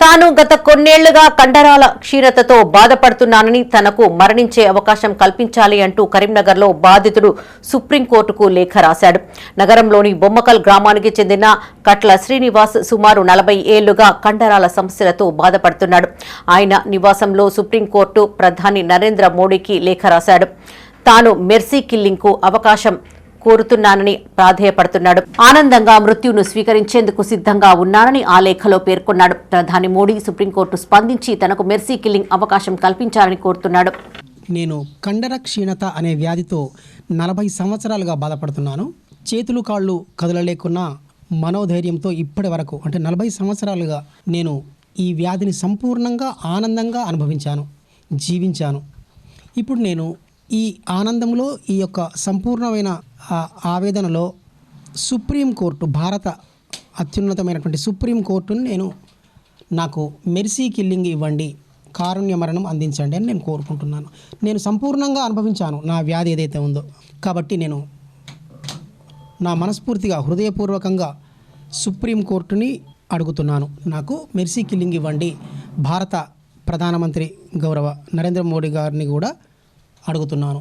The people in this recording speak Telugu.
తాను గత కొన్నేళ్ళుగా కండరాల క్షీణతతో బాధపడుతున్నానని తనకు మరణించే అవకాశం కల్పించాలి అంటూ కరీంనగర్లో బాధితుడు సుప్రీంకోర్టుకు లేఖ రాశాడు. నగరంలోని బొమ్మకల్ గ్రామానికి చెందిన కట్ల శ్రీనివాస్ సుమారు నలభై ఏళ్ళుగా కండరాల సమస్యలతో బాధపడుతున్నాడు. ఆయన నివాసంలో సుప్రీంకోర్టు ప్రధాని నరేంద్ర మోడీకి లేఖ రాశాడు. తాను మెర్సీ కిల్లింగ్కు అవకాశం కోరుతున్నానని ప్రాధేయపడుతున్నాడు. ఆనందంగా మృత్యును స్వీకరించేందుకు సిద్ధంగా ఉన్నానని ఆ లేఖలో పేర్కొన్నాడు. ప్రధాని మోడీ సుప్రీంకోర్టు స్పందించి తనకు మెర్సీ కిల్లింగ్ అవకాశం కల్పించాలని కోరుతున్నాడు. నేను కండర క్షీణత అనే వ్యాధితో నలభై సంవత్సరాలుగా బాధపడుతున్నాను. చేతులు కాళ్ళు కదలలేకున్నా మనోధైర్యంతో ఇప్పటి వరకు అంటే నలభై సంవత్సరాలుగా నేను ఈ వ్యాధిని సంపూర్ణంగా ఆనందంగా అనుభవించాను జీవించాను. ఇప్పుడు నేను ఈ ఆనందంలో ఈ యొక్క సంపూర్ణమైన ఆవేదనలో సుప్రీంకోర్టు భారత అత్యున్నతమైనటువంటి సుప్రీంకోర్టును నేను నాకు మెర్సీ కిల్లింగ్ ఇవ్వండి కారుణ్య మరణం అందించండి అని నేను కోరుకుంటున్నాను. నేను సంపూర్ణంగా అనుభవించాను నా వ్యాధి ఏదైతే ఉందో. కాబట్టి నేను నా మనస్ఫూర్తిగా హృదయపూర్వకంగా సుప్రీంకోర్టుని అడుగుతున్నాను. నాకు మెర్సీ కిల్లింగ్ ఇవ్వండి. భారత ప్రధానమంత్రి గౌరవ నరేంద్ర మోడీ గారిని కూడా అడుగుతున్నాను